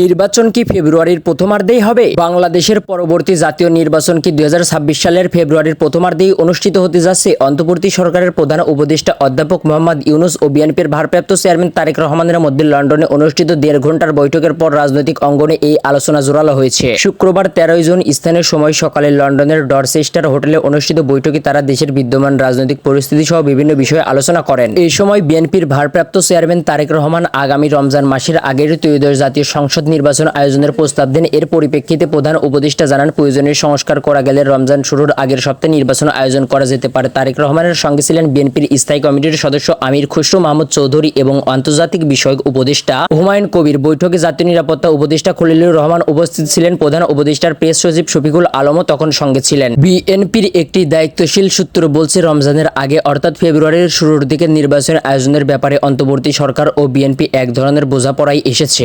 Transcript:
নির্বাচন কি ফেব্রুয়ারির প্রথমার্ধেই হবে? বাংলাদেশের পরবর্তী জাতীয় নির্বাচন কি দুই হাজার ছাব্বিশ সালের ফেব্রুয়ারির প্রথমার্ধেই অনুষ্ঠিত হতে যাচ্ছে? অন্তর্বর্তী সরকারের প্রধান উপদেষ্টা অধ্যাপক মোহাম্মদ ইউনুস ও বিএনপির ভারপ্রাপ্ত চেয়ারম্যান তারেক রহমানের মধ্যে লন্ডনে অনুষ্ঠিত দেড় ঘণ্টার বৈঠকের পর রাজনৈতিক অঙ্গনে এই আলোচনা জোরালো হয়েছে। শুক্রবার তেরোই জুন স্থানীয় সময় সকালে লন্ডনের ডরচেস্টার হোটেলে অনুষ্ঠিত বৈঠকে তারা দেশের বিদ্যমান রাজনৈতিক পরিস্থিতি সহ বিভিন্ন বিষয়ে আলোচনা করেন। এই সময় বিএনপির ভারপ্রাপ্ত চেয়ারম্যান তারেক রহমান আগামী রমজান মাসের আগের ত্রয়োদশ জাতীয় সংসদ নির্বাচন আয়োজনের প্রস্তাব দেন। এর পরিপ্রেক্ষিতে প্রধান উপদেষ্টা জানান, প্রয়োজনীয় সংস্কার করা গেলে রমজান শুরুর আগের সপ্তাহে নির্বাচন আয়োজন করা যেতে পারে। তারেক রহমানের সঙ্গে ছিলেন বিএনপির স্থায়ী কমিটির সদস্য আমির খুসরু, মাহমুদ চৌধুরী এবং আন্তর্জাতিক বিষয়ক উপদেষ্টা হুমায়ুন কবির। বৈঠকে জাতীয় নিরাপত্তা উপদেষ্টা খলিলুর রহমান উপস্থিত ছিলেন। প্রধান উপদেষ্টার প্রেস সচিব শফিকুল আলমও তখন সঙ্গে ছিলেন। বিএনপির একটি দায়িত্বশীল সূত্র বলছে, রমজানের আগে, অর্থাৎ ফেব্রুয়ারির শুরুর দিকে নির্বাচন আয়োজনের ব্যাপারে অন্তর্বর্তী সরকার ও বিএনপি এক ধরনের বোঝাপড়ায় এসেছে।